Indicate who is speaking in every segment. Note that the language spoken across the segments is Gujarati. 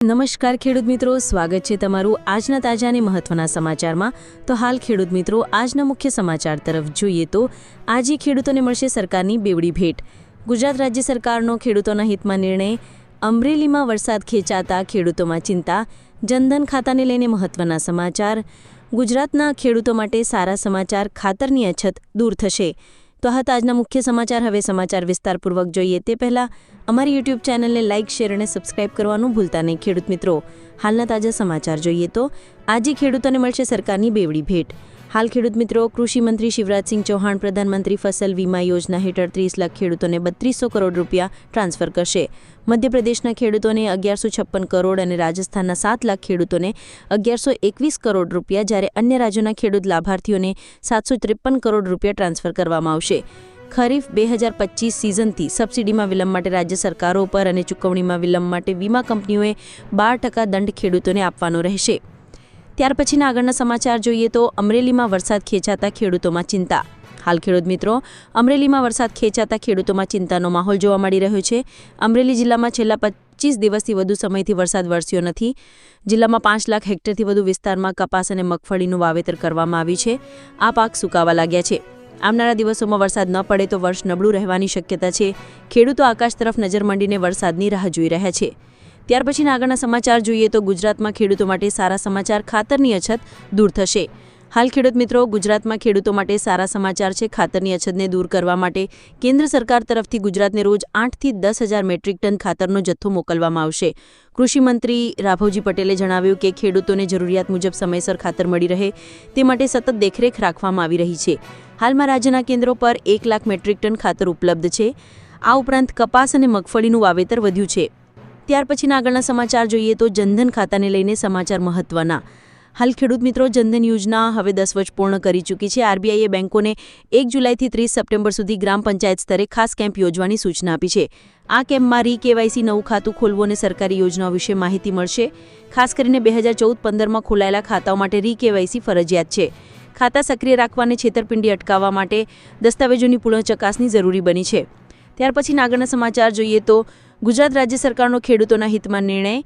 Speaker 1: નમસ્કાર ખેડૂત મિત્રો, સ્વાગત છે તમારું આજના તાજા અને મહત્વના સમાચારમાં. તો હાલ ખેડૂત મિત્રો, આજના મુખ્ય સમાચાર તરફ જોઈએ તો આજે ખેડૂતોને મળશે સરકારની બેવડી ભેટ. ગુજરાત રાજ્ય સરકારનો ખેડૂતોના હિતમાં નિર્ણય, અમરેલીમાં વરસાદ ખેંચાતા ખેડૂતોમાં ચિંતા, જનધન ખાતાને લઈને મહત્વના સમાચાર. ગુજરાતના ખેડૂતો માટે સારા સમાચાર ખાતરની અછત દૂર થશે. તો હતા આજના મુખ્ય સમાચાર હવે સમાચાર વિસ્તારપૂર્વક જોઈએ. તે પહેલાં અમારી યુટ્યુબ ચેનલને લાઇક શેર અને સબસ્ક્રાઇબ કરવાનું ભૂલતા નહીં, ખેડૂત મિત્રો. હાલના તાજા સમાચાર જોઈએ તો, આજે ખેડૂતોને મળશે સરકારની બેવડી ભેટ. હાલ ખેડૂત મિત્રો, કૃષિ મંત્રી શિવરાજસિંહ ચૌહાણ, પ્રધાનમંત્રી ફસલ વીમા યોજના હેઠળ ત્રીસ લાખ ખેડૂતોને બત્રીસો કરોડ રૂપિયા ટ્રાન્સફર કરશે. મધ્યપ્રદેશના ખેડૂતોને અગિયારસો છપ્પન કરોડ અને રાજસ્થાનના સાત લાખ ખેડૂતોને અગિયારસો એકવીસ કરોડ રૂપિયા જ્યારે અન્ય રાજ્યોના ખેડૂત લાભાર્થીઓને સાતસો ત્રેપન કરોડ રૂપિયા ટ્રાન્સફર કરવામાં આવશે. ખરીફ બે હજાર પચીસ સિઝનથી સબસિડીમાં વિલંબ માટે રાજ્ય સરકારો પર અને ચૂકવણીમાં વિલંબ માટે વીમા કંપનીઓએ બાર ટકા દંડ ખેડૂતોને આપવાનો રહેશે. ત્યાર પછીના આગળના સમાચાર જોઈએ તો અમરેલીમાં વરસાદ ખેંચાતા ખેડૂતોમાં ચિંતા. હાલ ખેડૂત મિત્રો, અમરેલીમાં વરસાદ ખેંચાતા ખેડૂતોમાં ચિંતાનો માહોલ જોવા મળી રહ્યો છે. અમરેલી જિલ્લામાં છેલ્લા પચીસ દિવસથી વધુ સમયથી વરસાદ વરસ્યો નથી. જિલ્લામાં પાંચ લાખ હેક્ટરથી વધુ વિસ્તારમાં કપાસ અને મગફળીનું વાવેતર કરવામાં આવ્યું છે. આ પાક સુકાવા લાગ્યા છે. આવનારા દિવસોમાં વરસાદ ન પડે તો વર્ષ નબળું રહેવાની શક્યતા છે. ખેડૂતો આકાશ તરફ નજર મંડીને વરસાદની રાહ જોઈ રહ્યા છે. ત્યાર પછીના આગળના સમાચાર જોઈએ તો ગુજરાતમાં ખેડૂતો માટે સારા સમાચાર ખાતરની અછત દૂર થશે. હાલ ખેડૂત મિત્રો, ગુજરાતમાં ખેડૂતો માટે સારા સમાચાર છે ખાતરની અછતને દૂર કરવા માટે. કેન્દ્ર સરકાર તરફથી ગુજરાતને રોજ આઠથી દસ હજાર મેટ્રિક ટન ખાતરનો જથ્થો મોકલવામાં આવશે. કૃષિમંત્રી રાઘવજી પટેલે જણાવ્યું કે ખેડૂતોને જરૂરિયાત મુજબ સમયસર ખાતર મળી રહે તે માટે સતત દેખરેખ રાખવામાં આવી રહી છે. હાલમાં રાજ્યના કેન્દ્રો પર એક લાખ મેટ્રિક ટન ખાતર ઉપલબ્ધ છે. આ ઉપરાંત કપાસ અને મગફળીનું વાવેતર વધ્યું છે. ત્યાર પછીના આગળના સમાચાર જોઈએ તો જનધન ખાતાને લઈને સમાચાર મહત્વના. હાલ ખેડૂત મિત્રો જનધન યોજના હવે દસ વર્ષ પૂર્ણ કરી ચૂકી છે. આરબીઆઈએ બેંકોને એક જુલાઈથી ત્રીસ સપ્ટેમ્બર સુધી ગ્રામ પંચાયત સ્તરે ખાસ કેમ્પ યોજવાની સૂચના આપી છે. આ કેમ્પમાં રી કેવાયસી નવું ખાતું ખોલવું અને સરકારી યોજનાઓ વિશે માહિતી મળશે. ખાસ કરીને બે હજાર ચૌદ પંદરમાં ખોલાયેલા ખાતાઓ માટે રી કેવાયસી ફરજિયાત છે. ખાતા સક્રિય રાખવાને છેતરપિંડી અટકાવવા માટે દસ્તાવેજોની પુનઃ ચકાસણી જરૂરી બની છે. ત્યાર પછીના આગળના સમાચાર જોઈએ તો ગુજરાત રાજ્ય સરકારનો ખેડૂતોના હિતમાં નિર્ણય.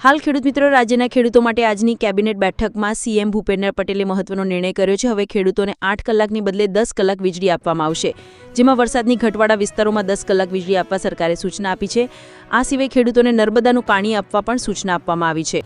Speaker 1: હાલ ખેડૂત મિત્રો રાજ્યના ખેડૂતો માટે આજની કેબિનેટ બેઠકમાં સીએમ ભૂપેન્દ્ર પટેલે મહત્વનો નિર્ણય કર્યો છે. હવે ખેડૂતોને આઠ કલાકની બદલે દસ કલાક વીજળી આપવામાં આવશે. જેમાં વરસાદની ઘટવાળા વિસ્તારોમાં દસ કલાક વીજળી આપવા સરકારે સૂચના આપી છે. આ સિવાય ખેડૂતોને નર્મદાનું પાણી આપવા પણ સૂચના આપવામાં આવી છે.